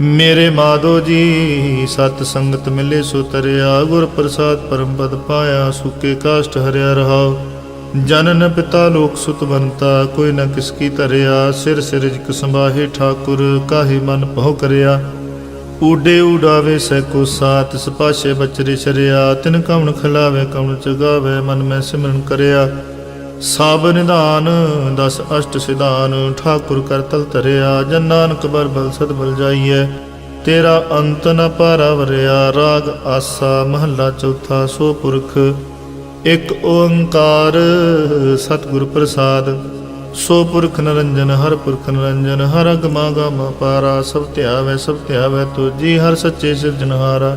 ਮੇਰੇ ਮਾਧੋ ਜੀ, ਸਤ ਸੰਗਤ ਮਿਲੇ ਸੋ ਤਰਿਆ, ਗੁਰ ਪ੍ਰਸਾਦ ਪਰਮ ਪਦ ਪਾਇਆ, ਸੁਕੇ ਕਾਸ਼ਟ ਹਰਿਆ ਰਹਾਉ। ਜਨਨ ਪਿਤਾ ਲੋਕ ਸੁਤ ਬੰਤਾ, ਕੋਈ ਨਾ ਕਿਸ ਕੀ ਧਰਿਆ, ਸਿਰ ਸਿਰ ਜਿਕ ਸੰਭਾਹੇ ਠਾਕੁਰ, ਕਾਹੇ ਮਨ ਭਉ ਕਰਿਆ। ਊਡੇ ਉਡਾਵੇ ਸੈ ਕੋ ਸਾਤ ਸਪਾਸ਼ੇ ਬਚਰੇ ਸ਼ਰਿਆ, ਤਿਨ ਕਵਣ ਖਿਲਾਵੇ, ਕਵਣ ਚਗਾਵੇ ਮਨ ਮੈਂ ਸਿਮਰਨ ਕਰਿਆ। ਸਭ ਨਿਧਾਨ, ਦਸ ਅਸ਼ਟ ਸਿਧਾਨ, ਠਾਕੁਰ ਕਰ ਤਲ ਧਰਿਆ, ਜਨ ਨਾਨਕ ਬਰ ਬਲ ਸਦ ਬਲ ਜਾਈਐ। ਤੇਰਾ ਅੰਤ ਨ ਪਾਰਾਵਰਿਆ, ਰਾਗ ਆਸਾ ਮਹੱਲਾ ਚੌਥਾ, ਸੋ ਪੁਰਖ, ਇਕ ਓੰਕਾਰ ਸਤਿਗੁਰ ਪ੍ਰਸਾਦ। ਸੋ ਪੁਰਖ ਨਰੰਜਨ, ਹਰ ਪੁਰਖ ਨਰੰਜਨ, ਹਰ ਅਗਮਾ ਗਮ ਪਾਰਾ, ਸਭ ਧਿਆਵੇ ਸਭ ਧਿਆਵੇ ਤੁਜੀ, ਹਰ ਸੱਚੇ ਸਿਰਜਨਹਾਰਾ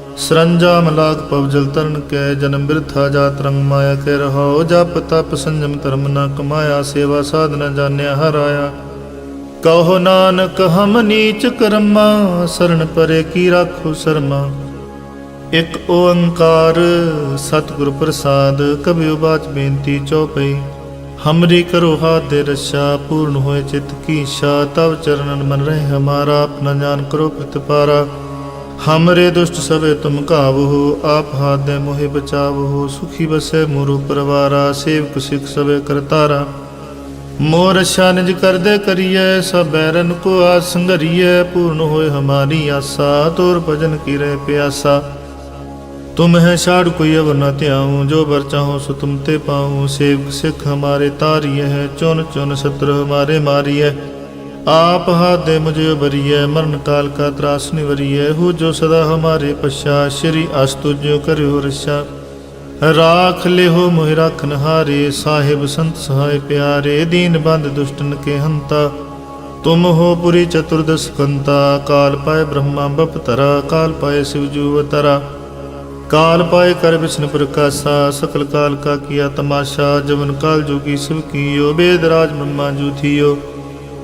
ਸਰੰਜਾ ਮਲਾਕ ਪਵਜਲ ਤਰਨ ਕੈ, ਜਨਮ ਬਿਰਥਾ ਜਾਤ ਰੰਗ ਮਾਇਆ ਕੇ ਰਹਾਓ ਜਪ ਤਪ ਸੰਜਮ ਧਰਮ ਨਾ ਕਮਾਇਆ, ਸੇਵਾ ਸਾਧਨਾ ਜਾਣਿਆ ਹਰਾਇਆ। ਕਹੋ ਨਾਨਕ, ਹਮ ਨੀਚ ਕਰਮਾ ਸਰਣ ਪਰੇ ਕੀ ਰਾਖੋ ਸਰਮਾ। ਇਕ ਓੰਕਾਰ ਸਤਿਗੁਰ ਪ੍ਰਸਾਦ ਕਬਿਉ ਬਾਚ ਬੇਨਤੀ ਚਉਪਈ ਹਮਰੀ ਕਰੋ ਹਾਥ ਦੇ ਰਛਾ ਪੂਰਨ ਹੋਏ ਚਿਤ ਕੀ ਸ਼ਾ। ਤਵ ਚਰਨਨ ਮਨ ਰਹੇ ਹਮਾਰਾ, ਆਪਣਾ ਜਾਨ ਕਰੋ ਪ੍ਰਤਪਾਰਾ। ਹਮਰੇ ਦੁਸ਼ਟ ਸਭੇ ਤੁਮ ਕਾਵਹੁ ਆਪ ਹਾਦੇ ਮੋਹਿ ਬਚਾਵਹੁ ਸੁਖੀ ਬਸੇ ਮੁਰੂ ਪਰਵਾਰਾ ਸੇਵਕ ਸਿਖ ਸਭੇ ਕਰਤਾਰਾ ਮੋਰ ਰਛਾ ਨਿਜ ਕਰਦੇ ਕਰੀਐ ਸਭ ਬੈਰਨ ਕੋ ਆ ਸੰਗਰੀਐ ਪੂਰਨ ਹੋਏ ਹਮਾਰੀ ਆਸਾ ਤੋਰ ਭਜਨ ਕੀਰੇ ਪਿਆਸਾ ਤੁਮ ਹੈ ਛਾੜ ਕੋਈ ਅਵਰ ਨ ਧਿਆਉ ਜੋ ਬਰ ਚਾਹੋ ਸੋ ਤੁਮ ਤੇ ਪਾਉ ਸੇਵਕ ਸਿਖ ਹਮਾਰੇ ਤਾਰੀਐ ਚੁਨ ਚੁਨ ਸਤਰ ਹਮਾਰੇ ਮਾਰੀਐ ਆਪ ਹਾਦੇ ਮੁਝੇ ਬਰੀਐ ਮਰਨ ਕਾਲ ਕਾ ਤਰਾਸ ਨਿਵਰੀਐ ਹੋ ਜੋ ਸਦਾ ਹਮਾਰੇ ਪਛਾ, ਸ਼੍ਰੀ ਅਸਤੁਜੋ ਕਰਿਓ ਰਛਾ। ਰਾਖ ਲਿਹੋ ਮੋਹਿ ਰਖਨ ਹਾਰੇ ਸਾਹਿਬ ਸੰਤ ਸਹਾਇ ਪਿਆਰੇ। ਦੀਨ ਬੰਦ ਦੁਸ਼ਟਨ ਕੇ ਹੰਤਾ, ਤੁਮ ਹੋ ਪੁਰੀ ਚਤੁਰਦਸ ਕੰਤਾ ਕਾਲ ਪਾਏ ਬ੍ਰਹਮਾ ਬਪਤਰਾ, ਕਾਲ ਪਾਏ ਸਿਵ ਜੂ ਅਵਤਾਰਾ ਕਾਲ ਪਾਏ ਕਰ ਵਿਸ਼ਨ ਪ੍ਰਕਾਸ਼ਾ, ਸਕਲ ਕਾਲ ਕਾ ਕੀਆ ਤਮਾਸ਼ਾ। ਜਵਨ ਕਾਲ ਜੋਗੀ ਸਿਵ ਕੀਓ, ਬੇਦ ਰਾਜ ਬ੍ਰਹਮਾ ਜੂ ਥੀਓ।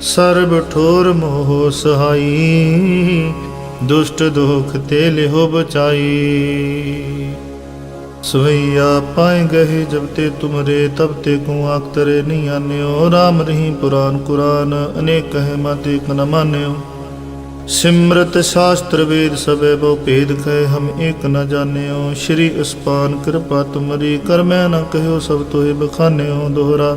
ਸਰਬ ਠੋਰ ਮੋਹ ਸਹਾਈ, ਦੁਸ਼ਟ ਦੋਖ ਤੇ ਲਿਹੋ ਬਚਾਈ। ਸਵਈਆ ਪਾਏ ਗਏ ਜਬ ਤੇ ਤੁਮਰੇ, ਤਬ ਤੇ ਕੋ ਆਖ ਤਰੇ ਨਹੀਂ ਆਨਿਓ। ਰਾਮ ਰਹੀਂ ਪੁਰਾਨ ਕੁਰਾਨ, ਅਨੇਕ ਕਹੇ ਮਤ ਇਕ ਨ ਮਾਨਿਓ। ਸਿਮਰਤ ਸ਼ਾਸਤਰ ਵੇਦ ਸਭੇ ਬੋ ਭੇਦ ਕਹੇ ਹਮ ਏਕ ਨ ਜਾਣਿਓ। ਸ਼੍ਰੀ ਅਸਪਾਨ ਕਿਰਪਾ ਤੁਮਰੀ ਕਰ ਮੈਂ ਨ ਕਹਿਓ ਸਭ ਤੋਏ ਬਖਾਨਿਓ ਦੋਹਰਾ।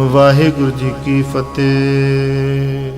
ਵਾਹਿਗੁਰੂ ਜੀ ਕੀ ਫਤਿਹ।